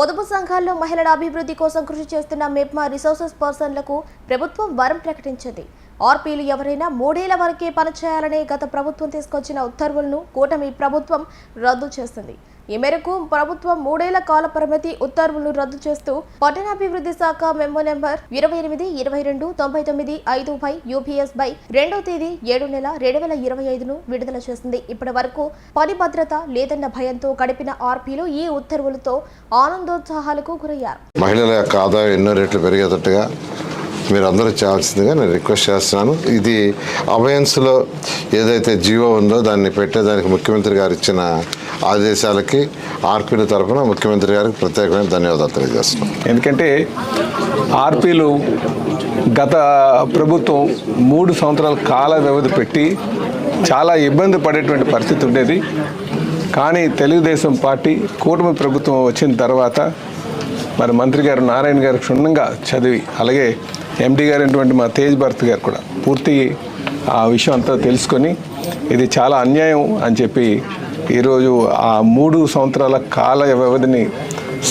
పొదుపు సంఘాల్లో మహిళల అభివృద్ధి కోసం కృషి చేస్తున్న మెప్మా రిసోర్సెస్ పర్సన్లకు ప్రభుత్వం వరం ప్రకటించింది. ఆర్పీలు ఎవరైనా మూడేళ్ళ వరకే పనిచేయాలనే గత ప్రభుత్వం తీసుకొచ్చిన ఉత్తర్వులను కూటమి ప్రభుత్వం రద్దు చేస్తుంది ఈ మేరకు ప్రభుత్వం మూడేళ్ళ కాల పరిమితి ఉత్తర్వులు రద్దు చేస్తూ పట్టణాభివృద్ధి శాఖ మెమో నెంబర్ ఇరవై ఎనిమిది ఇరవై రెండు తొంభై తొమ్మిది ఐదు బై యూపీఎస్ బై రెండో తేదీ ఏడు నెల రెండు వేల ఇరవై ఐదును విడుదల చేసింది. ఇప్పటి వరకు పని భద్రత లేదన్న భయంతో గడిపిన ఆర్పీలు ఈ ఉత్తర్వులతో ఆనందోత్సాహాలకు గురయ్యారు. మహిళల యొక్క ఆదాయం ఎన్నో రెట్లు పెరిగేటట్టుగా మీరు అందరూ చేయాల్సిందిగా నేను రిక్వెస్ట్ చేస్తున్నాను. ఇది అభయన్స్లో ఏదైతే జీవో ఉందో దాన్ని పెట్టేదానికి ముఖ్యమంత్రి గారు ఇచ్చిన ఆదేశాలకి ఆర్పీల తరఫున ముఖ్యమంత్రి గారికి ప్రత్యేకమైన ధన్యవాదాలు తెలియజేస్తున్నాం ఎందుకంటే ఆర్పీలు గత ప్రభుత్వం మూడు సంవత్సరాల కాల వ్యవధి పెట్టి చాలా ఇబ్బంది పడేటువంటి పరిస్థితి ఉండేది. కానీ తెలుగుదేశం పార్టీ కూటమి ప్రభుత్వం వచ్చిన తర్వాత మరి మంత్రి గారు నారాయణ గారు క్షుణ్ణంగా చదివి అలాగే ఎండి గారు అయినటువంటి మా తేజ్ భరత్ గారు కూడా పూర్తి ఆ విషయం అంతా తెలుసుకొని ఇది చాలా అన్యాయం అని చెప్పి ఈరోజు ఆ మూడు సంవత్సరాల కాల వ్యవధిని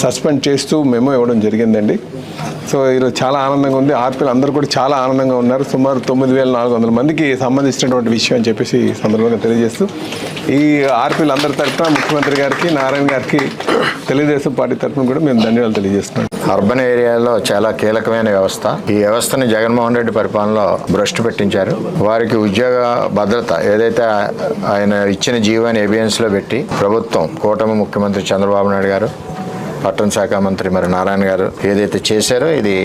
సస్పెండ్ చేస్తూ మెమో ఇవ్వడం జరిగిందండి. సో ఈరోజు చాలా ఆనందంగా ఉంది. ఆర్పీలు అందరూ కూడా చాలా ఆనందంగా ఉన్నారు. సుమారు తొమ్మిది వేల నాలుగు వందల మందికి సంబంధించినటువంటి విషయం అని చెప్పేసి ఈ సందర్భంగా తెలియజేస్తూ ఈ ఆర్పీలు అందరి తరఫున ముఖ్యమంత్రి గారికి నారాయణ గారికి తెలుగుదేశం పార్టీ తరఫున కూడా మేము ధన్యవాదాలు తెలియజేస్తున్నాం. అర్బన్ ఏరియాలో చాలా కీలకమైన వ్యవస్థ. ఈ వ్యవస్థని జగన్మోహన్ రెడ్డి పరిపాలనలో భ్రష్టు పెట్టించారు. వారికి ఉద్యోగ భద్రత ఏదైతే ఆయన ఇచ్చిన జీవాన్ని ఎబియన్స్లో పెట్టి ప్రభుత్వం కూటమి ముఖ్యమంత్రి చంద్రబాబు నాయుడు గారు పట్టణ శాఖ మంత్రి మరి నారాయణ గారు ఏదైతే చేశారో ఇది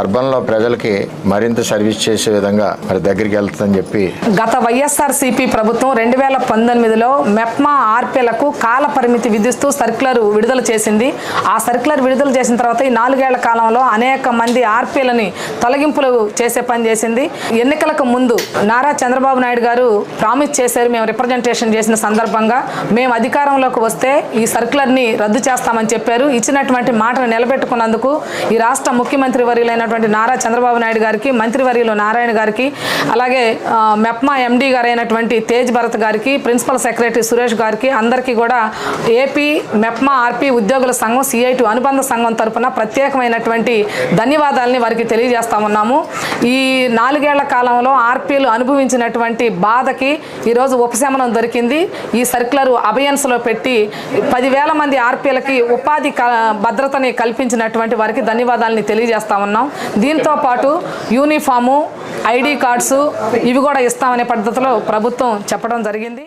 అర్బన్లో ప్రజలకి మరింత సర్వీస్ చేసే విధంగా మరి దగ్గరికి వెళ్తుందని చెప్పి గత వైఎస్ఆర్సీపీ ప్రభుత్వం రెండు వేల పంతొమ్మిదిలో మెప్మా ఆర్పీలకు కాల పరిమితి విధిస్తూ సర్క్యులర్ విడుదల చేసింది. ఆ సర్క్యులర్ విడుదల చేసిన తర్వాత ఈ నాలుగేళ్ళ కాలంలో అనేక మంది ఆర్పీలని తొలగింపులు చేసే పని చేసింది. ఎన్నికలకు ముందు నారా చంద్రబాబు నాయుడు గారు ప్రామిస్ చేశారు మేము రిప్రజెంటేషన్ చేసిన సందర్భంగా. మేము అధికారంలోకి వస్తే ఈ సర్క్యులర్ని రద్దు చేస్తామని చెప్పారు. ఇచ్చినటువంటి మాటను నిలబెట్టుకున్నందుకు ఈ రాష్ట్ర ముఖ్యమంత్రి అయినటువంటి నారా చంద్రబాబు నాయుడు గారికి మంత్రివర్యులు నారాయణ గారికి అలాగే మెప్మా ఎండి గారైనటువంటి తేజ్ భరత్ గారికి ప్రిన్సిపల్ సెక్రటరీ సురేష్ గారికి అందరికీ కూడా ఏపీ మెప్మా ఆర్పీ ఉద్యోగుల సంఘం సిఐటి అనుబంధ సంఘం తరపున ప్రత్యేకమైనటువంటి ధన్యవాదాలని వారికి తెలియజేస్తా ఉన్నాము. ఈ నాలుగేళ్ళ కాలంలో ఆర్పీలు అనుభవించినటువంటి బాధకి ఈరోజు ఉపశమనం దొరికింది. ఈ సర్క్యులర్ అభయన్స్లో పెట్టి పదివేల మంది ఆర్పీలకి ఉపాధి క- భద్రతని కల్పించినటువంటి వారికి ధన్యవాదాలని తెలియజేస్తా ఉన్నాం. దీంతో పాటు యూనిఫాము ఐడి కార్డ్స్ ఇవి కూడా ఇస్తామనే పద్ధతిలో ప్రభుత్వం చెప్పడం జరిగింది.